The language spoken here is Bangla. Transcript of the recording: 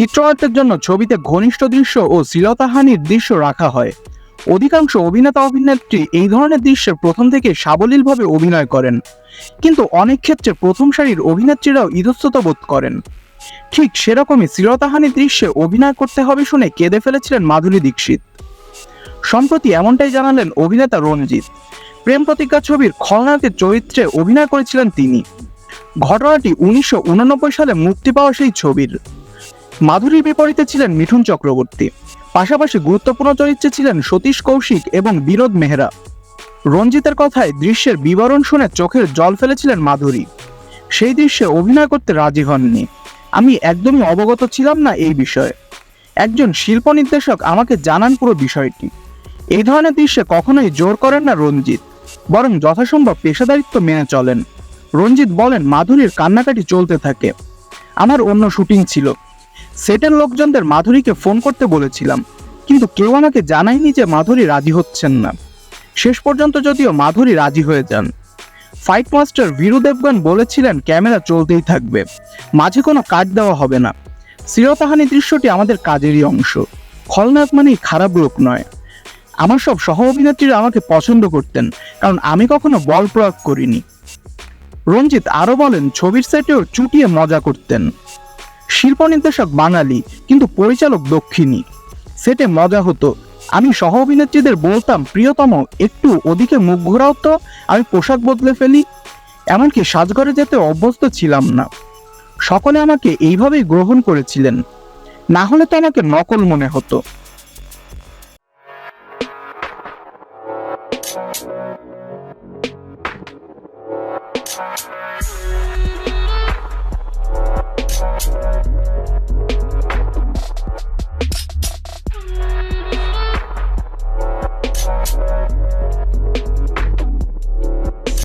চিত্রনাট্যের জন্য ছবিতে ঘনিষ্ঠ দৃশ্য ও শ্লীলতাহানির দৃশ্য রাখা হয়। অধিকাংশ অভিনেতা অভিনেত্রী এই ধরনের দৃশ্যের প্রথম থেকে সাবলীলভাবে অভিনয় করেন। কিন্তু অনেক ক্ষেত্রে প্রথম সারির অভিনেত্রীরাও ইতস্তত বোধ করেন। ঠিক সেরকমই শ্লীলতাহানির দৃশ্যে অভিনয় করতে হবে শুনে কেঁদে ফেলেছিলেন মাধুরী দীক্ষিত। সম্প্রতি এমনটাই জানালেন অভিনেতা রঞ্জিত। প্রেম প্রতিজ্ঞা ছবির খলনায়কের চরিত্রে অভিনয় করেছিলেন তিনি। ঘটনাটি উনিশশো উননব্বই সালে মুক্তি পাওয়া সেই ছবির। মাধুরীর বিপরীতে ছিলেন মিঠুন চক্রবর্তী। পাশাপাশি গুরুত্বপূর্ণ চরিত্রে ছিলেন সতীশ কৌশিক এবং বিনোদ মেহরা। রঞ্জিতের কথায় দৃশ্যের বিবরণ শুনে চোখের জল ফেলেছিলেন মাধুরী। সেই দৃশ্যে অভিনয় করতে রাজি হননি। আমি একদমই অবগত ছিলাম না এই বিষয়ে। একজন শিল্প নির্দেশক আমাকে জানান পুরো বিষয়টি। এই ধরনের দৃশ্যে কখনোই জোর করেন না রঞ্জিত, বরং যথাসম্ভব পেশাদারিত্ব মেনে চলেন। রঞ্জিত বলেন, মাধুরীর কান্নাকাটি চলতে থাকে। আমার অন্য শুটিং ছিল। সেটের লোকজনদের মাধুরীকে ফোন করতে বলেছিলাম, কিন্তু কেউ আমাকে জানায়নি যে মাধুরী রাজি হচ্ছেন না। শেষ পর্যন্ত যদিও মাধুরী রাজি হয়ে যান। ফাইট মাস্টার বীরু দেবগন বলেছিলেন, ক্যামেরা চলতেই থাকবে। মাঝে কোনো কাজ দেওয়া হবে না। চিরতাহানি দৃশ্যটি আমাদের কাজেরই অংশ। খলনায়ক মানেই খারাপ লোক নয়। আমার সব সহ অভিনেত্রীরা আমাকে পছন্দ করতেন, কারণ আমি কখনো বল প্রয়োগ করিনি। রঞ্জিত আরও বলেন, ছবির সেটেও চুটিয়ে মজা করতেন। শিল্প নির্দেশক বাঙালি কিন্তু পরিচালক দক্ষিণী। সেটে মজা হতো। আমি সহ অভিনেত্রীদের বলতাম, প্রিয়তম, একটু ওদিকে মুখ ঘোরাও তো, আমি পোশাক বদলে ফেলি। এমনকি সাজঘরে যেতে অভ্যস্ত ছিলাম না। সকলে আমাকে এইভাবেই গ্রহণ করেছিলেন। না হলে তো আমাকে নকল মনে হতো।